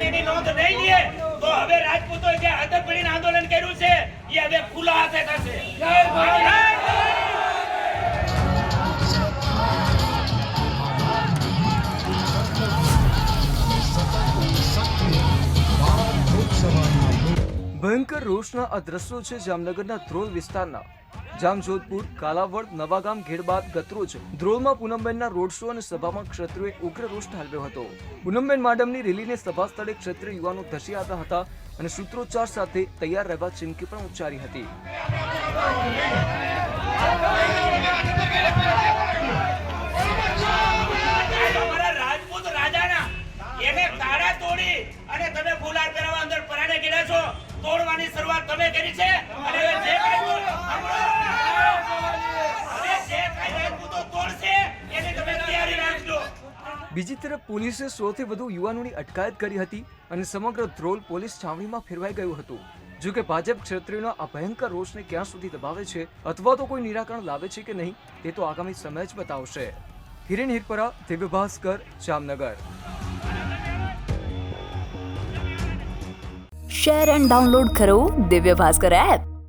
એની નોંધ નહીં લે તો હવે રાજપૂતો જે હાથે પડીને આંદોલન કર્યું છે એ હવે ખુલ્લા હાથે થશે. ભયંકર રોષના આ દ્રશ્યો છે જામનગરના ધ્રોલ વિસ્તારના. જામજોધપુર, કાલાવડ, નવાગામ ખેડબાદ ગતરોજ ધ્રોલમાં પૂનમબેનના રોડ શો અને સભામાં ક્ષત્રિયોએ ઉગ્ર રોષ ઠાલવ્યો હતો. પૂનમબેન માડમની રેલીને સભા સ્થળે ક્ષત્રિય યુવાનો ધસી આવ્યા હતા અને સૂત્રોચ્ચાર સાથે તૈયાર રહેવા ચીમકી પણ ઉચ્ચારી હતી. તોડવાની શરૂઆત તમે કરી છે. અને હવે જે કાંઈ તોડ- સાંભળો. હવે જે કાંઈ રાજપૂતો તોડશે એની તમે તૈયારી રાખજો બીજી તરફ પોલીસે સોથી વધુ યુવાનોની અટકાયત કરી હતી અને સમગ્ર ધ્રોલ પોલીસ છાવણીમાં ફેરવાઈ ગયું હતું. જો કે ભાજપ ક્ષત્રિયોના આ ભયંકર રોષને ક્યાં સુધી દબાવે છે અથવા તો કોઈ નિરાકરણ લાવે છે કે નહીં, તે તો આગામી સમય જ બતાવશે. Hiren Hirpara, Divya Bhaskar, Jamnagar. Share and download કરો દિવ્ય ભાસ્કર એપ